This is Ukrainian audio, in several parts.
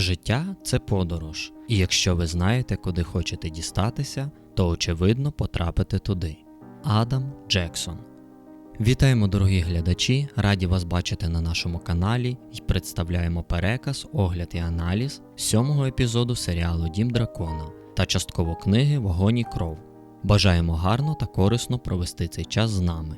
Життя це подорож, і якщо ви знаєте, куди хочете дістатися, то очевидно потрапите туди. Адам Джексон. Вітаємо, дорогі глядачі! Раді вас бачити на нашому каналі і представляємо переказ, огляд і аналіз сьомого епізоду серіалу Дім Дракона та частково книги Вогонь і кров. Бажаємо гарно та корисно провести цей час з нами.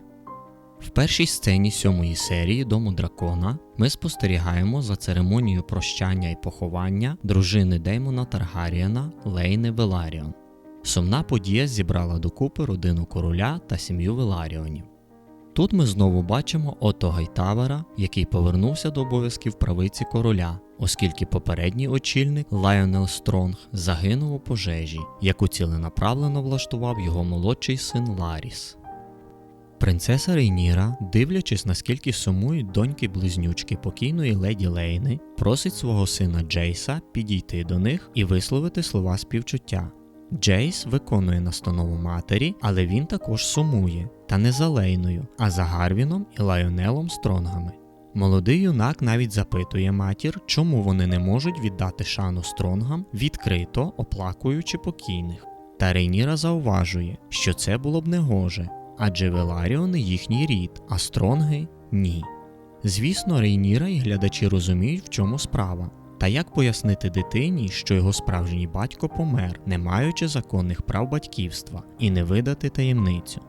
В першій сцені сьомої серії Дому дракона ми спостерігаємо за церемонією прощання і поховання дружини Деймона Таргаріена Лейни Веларіон. Сумна подія зібрала докупи родину короля та сім'ю Веларіонів. Тут ми знову бачимо Ото Гайтавера, який повернувся до обов'язків правиці короля, оскільки попередній очільник Лайонел Стронг загинув у пожежі, яку ціленаправлено влаштував його молодший син Ларіс. Принцеса Рейніра, дивлячись, наскільки сумують доньки близнючки покійної леді Лейни, просить свого сина Джейса підійти до них і висловити слова співчуття. Джейс виконує настанову матері, але він також сумує, та не за Лейною, а за Гарвіном і Лайонелом Стронгами. Молодий юнак навіть запитує матір, чому вони не можуть віддати шану Стронгам, відкрито оплакуючи покійних. Та Рейніра зауважує, що це було б негоже, адже Веларіони їхній рід, а Стронги ні. Звісно, Рейніра і глядачі розуміють, в чому справа. Та як пояснити дитині, що його справжній батько помер, не маючи законних прав батьківства, і не видати таємницю?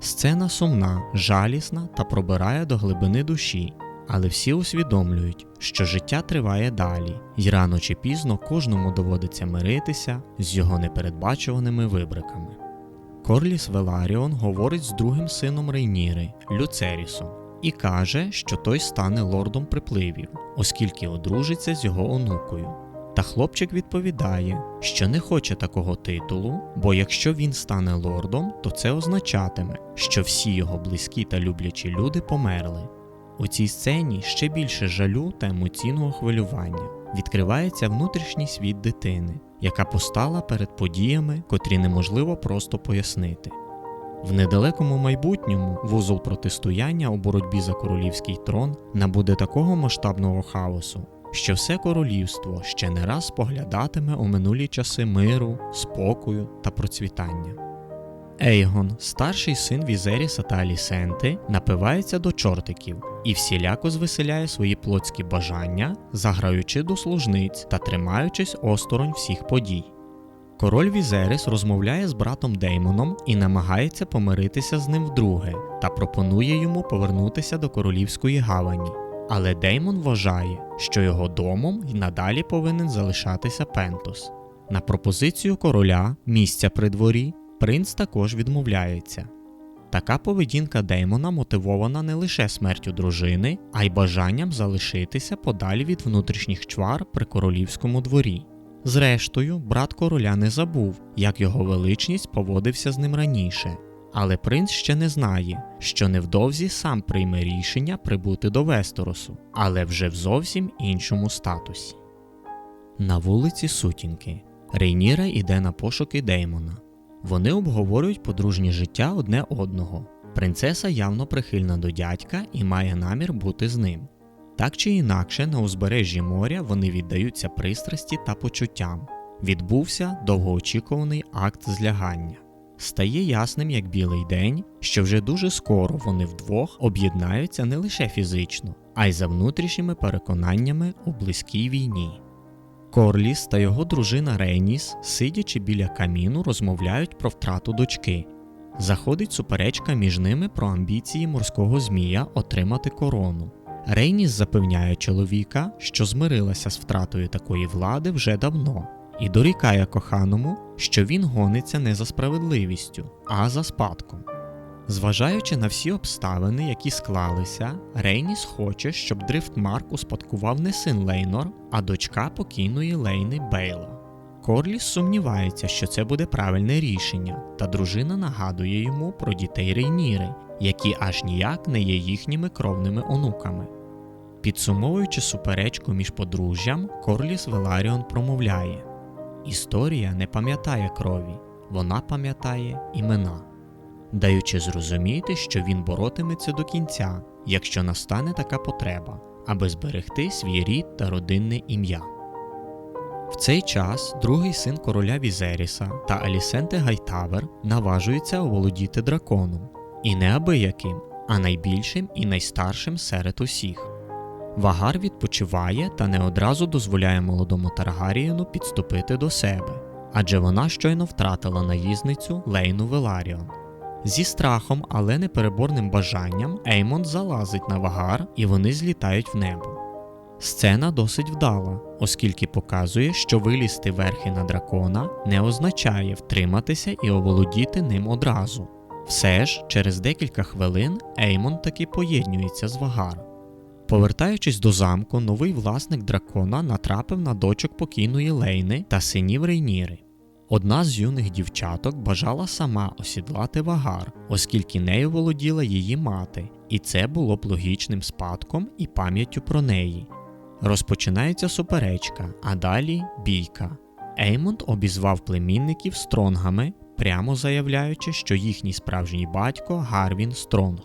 Сцена сумна, жалісна та пробирає до глибини душі, але всі усвідомлюють, що життя триває далі, і рано чи пізно кожному доводиться миритися з його непередбачуваними вибриками. Корліс Веларіон говорить з другим сином Рейніри, Люцерісом, і каже, що той стане лордом припливів, оскільки одружиться з його онукою. Та хлопчик відповідає, що не хоче такого титулу, бо якщо він стане лордом, то це означатиме, що всі його близькі та люблячі люди померли. У цій сцені ще більше жалю та емоційного хвилювання. Відкривається внутрішній світ дитини, яка постала перед подіями, котрі неможливо просто пояснити. В недалекому майбутньому вузол протистояння у боротьбі за королівський трон набуде такого масштабного хаосу, що все королівство ще не раз споглядатиме у минулі часи миру, спокою та процвітання. Ейгон, старший син Візеріса та Алісенти, напивається до чортиків і всіляко звеселяє свої плотські бажання, заграючи до служниць та тримаючись осторонь всіх подій. Король Візерис розмовляє з братом Деймоном і намагається помиритися з ним вдруге та пропонує йому повернутися до королівської гавані. Але Деймон вважає, що його домом й надалі повинен залишатися Пентос. На пропозицію короля місця при дворі принц також відмовляється. Така поведінка Деймона мотивована не лише смертю дружини, а й бажанням залишитися подалі від внутрішніх чвар при королівському дворі. Зрештою, брат короля не забув, як його величність поводився з ним раніше, але принц ще не знає, що невдовзі сам прийме рішення прибути до Вестеросу, але вже в зовсім іншому статусі. На вулиці Сутінки Рейніра йде на пошуки Деймона. Вони обговорюють подружнє життя одне одного. Принцеса явно прихильна до дядька і має намір бути з ним. Так чи інакше, на узбережжі моря вони віддаються пристрасті та почуттям. Відбувся довгоочікуваний акт злягання. Стає ясним, як білий день, що вже дуже скоро вони вдвох об'єднаються не лише фізично, а й за внутрішніми переконаннями у близькій війні. Корліс та його дружина Рейніс, сидячи біля каміну, розмовляють про втрату дочки. Заходить суперечка між ними про амбіції морського змія отримати корону. Рейніс запевняє чоловіка, що змирилася з втратою такої влади вже давно, і дорікає коханому, що він гониться не за справедливістю, а за спадком. Зважаючи на всі обставини, які склалися, Рейніс хоче, щоб Дрифтмарк успадкував не син Лейнор, а дочка покійної Лейни Бейла. Корліс сумнівається, що це буде правильне рішення, та дружина нагадує йому про дітей Рейніри, які аж ніяк не є їхніми кровними онуками. Підсумовуючи суперечку між подружжям, Корліс Веларіон промовляє: Історія не пам'ятає крові, вона пам'ятає імена, даючи зрозуміти, що він боротиметься до кінця, якщо настане така потреба, аби зберегти свій рід та родинне ім'я. В цей час другий син короля Візеріса та Алісенте Гайтавер наважуються оволодіти драконом. І не абияким, а найбільшим і найстаршим серед усіх. Вагар відпочиває та не одразу дозволяє молодому Таргарієну підступити до себе, адже вона щойно втратила наїзницю Лейну Веларіон. Зі страхом, але непереборним бажанням Еймонд залазить на вагар і вони злітають в небо. Сцена досить вдала, оскільки показує, що вилізти верхи на дракона не означає втриматися і оволодіти ним одразу. Все ж, через декілька хвилин Еймон таки поєднюється з Вагар. Повертаючись до замку, новий власник дракона натрапив на дочок покійної Лейни та синів Рейніри. Одна з юних дівчаток бажала сама осідлати вагар, оскільки нею володіла її мати, і це було б логічним спадком і пам'яттю про неї. Розпочинається суперечка, а далі бійка. Еймонд обізвав племінників стронгами, прямо заявляючи, що їхній справжній батько Гарвін Стронг.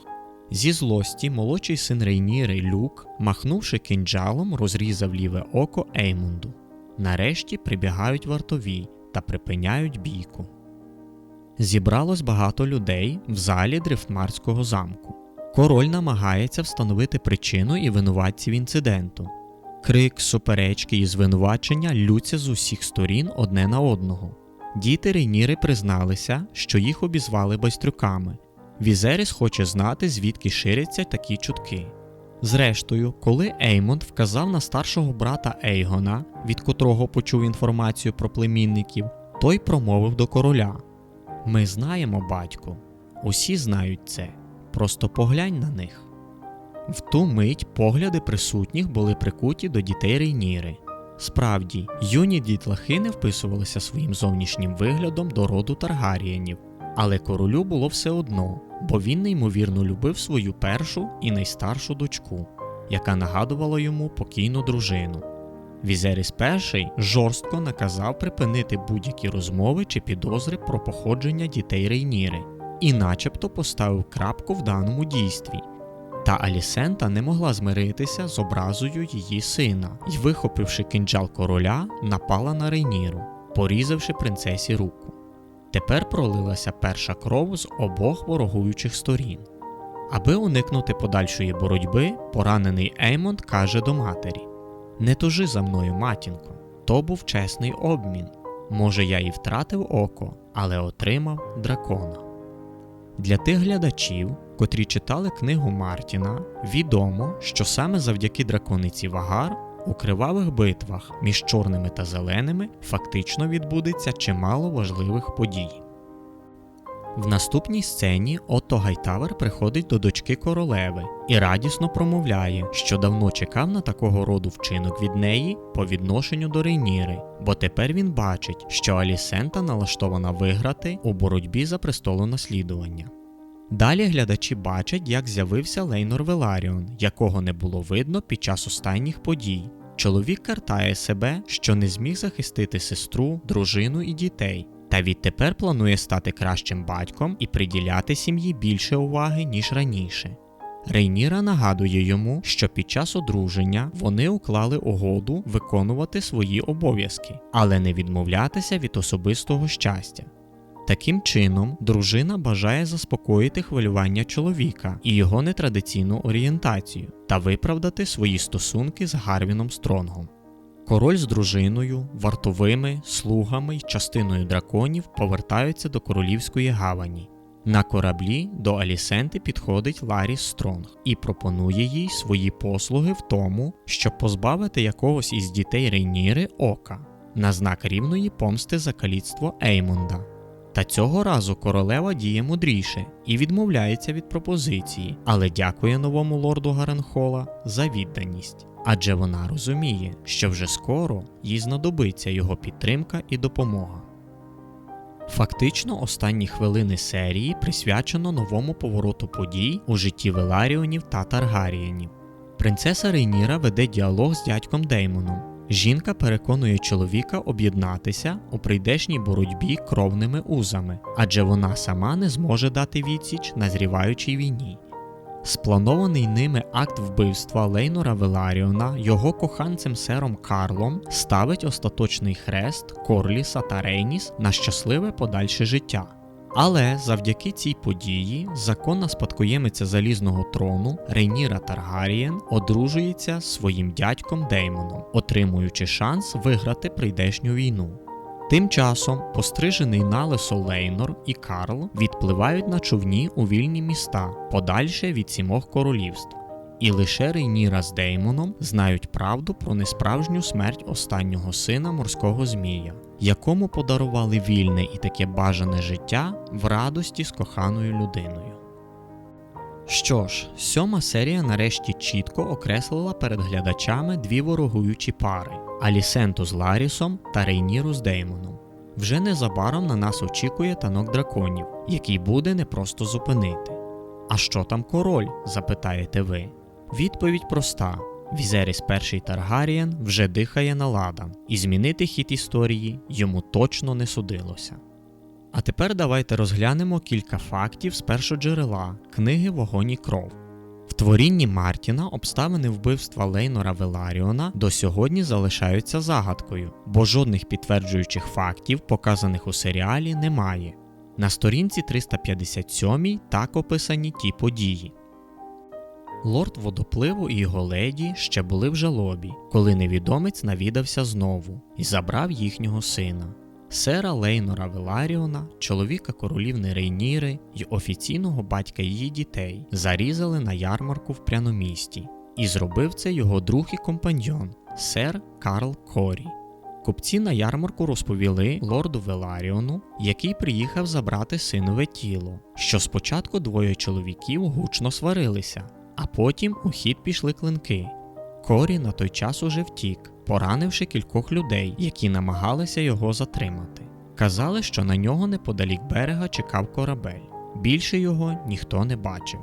Зі злості молодший син Рейніри Люк, махнувши кинджалом, розрізав ліве око Еймунду. Нарешті прибігають вартові та припиняють бійку. Зібралось багато людей в залі Дрифтмарського замку. Король намагається встановити причину і винуватців інциденту. Крик, суперечки і звинувачення лються з усіх сторін одне на одного. Діти Рейніри призналися, що їх обізвали байстрюками. Візеріс хоче знати, звідки ширяться такі чутки. Зрештою, коли Еймонд вказав на старшого брата Ейгона, від котрого почув інформацію про племінників, той промовив до короля: Ми знаємо, батьку, усі знають це. Просто поглянь на них. В ту мить погляди присутніх були прикуті до дітей Рейніри. Справді, юні дітлахи не вписувалися своїм зовнішнім виглядом до роду Таргарієнів, але королю було все одно, бо він неймовірно любив свою першу і найстаршу дочку, яка нагадувала йому покійну дружину. Візеріс І жорстко наказав припинити будь-які розмови чи підозри про походження дітей Рейніри, і начебто поставив крапку в даному дійстві. Та Алісента не могла змиритися з образою її сина і, вихопивши кинджал короля, напала на Рейніру, порізавши принцесі руку. Тепер пролилася перша кров з обох ворогуючих сторін. Аби уникнути подальшої боротьби, поранений Еймонд каже до матері: Не тужи за мною, матінко, то був чесний обмін. Може, я і втратив око, але отримав дракона. Для тих глядачів, котрі читали книгу Мартіна, відомо, що саме завдяки дракониці Вагар у кривавих битвах між чорними та зеленими фактично відбудеться чимало важливих подій. В наступній сцені Отто Гайтавер приходить до дочки королеви і радісно промовляє, що давно чекав на такого роду вчинок від неї по відношенню до Рейніри, бо тепер він бачить, що Алісента налаштована виграти у боротьбі за престолонаслідування. Далі глядачі бачать, як з'явився Лейнор Веларіон, якого не було видно під час останніх подій. Чоловік картає себе, що не зміг захистити сестру, дружину і дітей, та відтепер планує стати кращим батьком і приділяти сім'ї більше уваги, ніж раніше. Рейніра нагадує йому, що під час одруження вони уклали угоду виконувати свої обов'язки, але не відмовлятися від особистого щастя. Таким чином, дружина бажає заспокоїти хвилювання чоловіка і його нетрадиційну орієнтацію та виправдати свої стосунки з Гарвіном Стронгом. Король з дружиною, вартовими, слугами й частиною драконів повертаються до королівської гавані. На кораблі до Алісенти підходить Ларіс Стронг і пропонує їй свої послуги в тому, щоб позбавити якогось із дітей Рейніри ока на знак рівної помсти за каліцтво Еймонда. Та цього разу королева діє мудріше і відмовляється від пропозиції, але дякує новому лорду Гаренхола за відданість. Адже вона розуміє, що вже скоро їй знадобиться його підтримка і допомога. Фактично, останні хвилини серії присвячено новому повороту подій у житті Веларіонів та Таргарієнів. Принцеса Рейніра веде діалог з дядьком Деймоном. Жінка переконує чоловіка об'єднатися у прийдешній боротьбі кровними узами, адже вона сама не зможе дати відсіч назріваючій війні. Спланований ними акт вбивства Лейнора Веларіона його коханцем сером Карлом ставить остаточний хрест Корліса та Рейніс на щасливе подальше життя. Але завдяки цій події законна спадкоємиця залізного трону Рейніра Таргарієн одружується з своїм дядьком Деймоном, отримуючи шанс виграти прийдешню війну. Тим часом пострижений налесо Лейнор і Карл відпливають на човні у вільні міста, подальше від сімох королівств. І лише Рейніра з Деймоном знають правду про несправжню смерть останнього сина морського змія, якому подарували вільне і таке бажане життя в радості з коханою людиною. Що ж, сьома серія нарешті чітко окреслила перед глядачами дві ворогуючі пари Алісенту з Ларісом та Рейніру з Деймоном. Вже незабаром на нас очікує танок драконів, який буде непросто зупинити. А що там король? запитаєте ви. Відповідь проста: Візеріс перший Таргарієн вже дихає на ладан, і змінити хід історії йому точно не судилося. А тепер давайте розглянемо кілька фактів з першоджерела книги Вогонь і кров. В творінні Мартіна обставини вбивства Лейнора Веларіона до сьогодні залишаються загадкою, бо жодних підтверджуючих фактів, показаних у серіалі, немає. На сторінці 357 так описані ті події. Лорд водопливу і його леді ще були в жалобі, коли невідомець навідався знову і забрав їхнього сина. Сера Лейнора Веларіона, чоловіка королівни Рейніри й офіційного батька її дітей, зарізали на ярмарку в пряномісті, і зробив це його друг і компаньйон, сер Карл Корі. Купці на ярмарку розповіли лорду Веларіону, який приїхав забрати синове тіло, що спочатку двоє чоловіків гучно сварилися, а потім у хід пішли клинки. Корі на той час уже втік, поранивши кількох людей, які намагалися його затримати. Казали, що на нього неподалік берега чекав корабель. Більше його ніхто не бачив.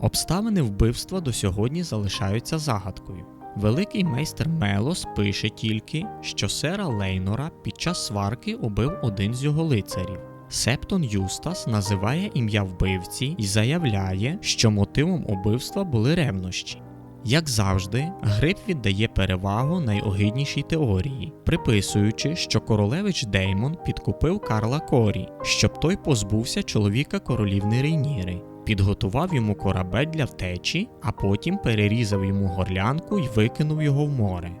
Обставини вбивства до сьогодні залишаються загадкою. Великий майстер Мелос пише тільки, що сера Лейнора під час сварки убив один з його лицарів. Септон Юстас називає ім'я вбивці і заявляє, що мотивом убивства були ревнощі. Як завжди, Гриб віддає перевагу найогиднішій теорії, приписуючи, що королевич Деймон підкупив Карла Корі, щоб той позбувся чоловіка королівни Рейніри, підготував йому корабель для втечі, а потім перерізав йому горлянку і викинув його в море.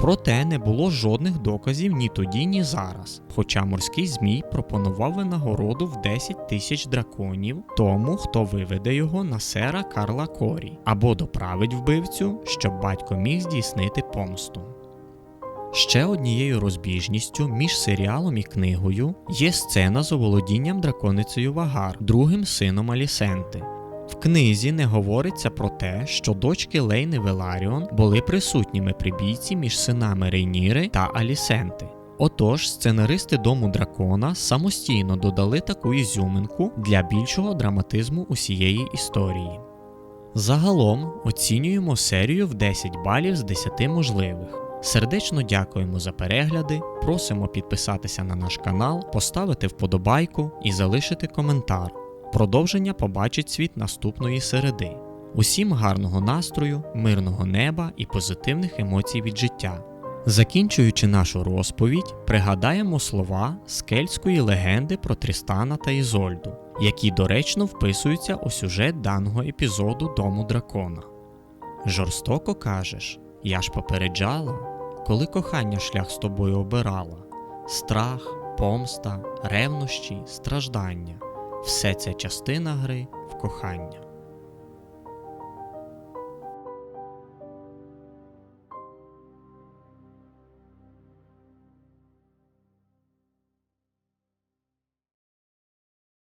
Проте не було жодних доказів ні тоді, ні зараз. Хоча морський змій пропонував винагороду в 10 тисяч драконів тому, хто виведе його на сера Карла Корі, або доправить вбивцю, щоб батько міг здійснити помсту. Ще однією розбіжністю між серіалом і книгою є сцена з оволодінням драконицею Вагар, другим сином Алісенти. Книзі не говориться про те, що дочки Лейни Веларіон були присутніми при бійці між синами Рейніри та Алісенти. Отож, сценаристи дому дракона самостійно додали таку ізюминку для більшого драматизму усієї історії. Загалом оцінюємо серію в 10 балів з 10 можливих. Сердечно дякуємо за перегляди, просимо підписатися на наш канал, поставити вподобайку і залишити коментар. Продовження побачить світ наступної середи. Усім гарного настрою, мирного неба і позитивних емоцій від життя. Закінчуючи нашу розповідь, пригадаємо слова з кельтської легенди про Трістана та Ізольду, які доречно вписуються у сюжет даного епізоду Дому дракона. Жорстоко кажеш, я ж попереджала, коли кохання шлях з тобою обирала, страх, помста, ревнощі, страждання все це частина гри в кохання.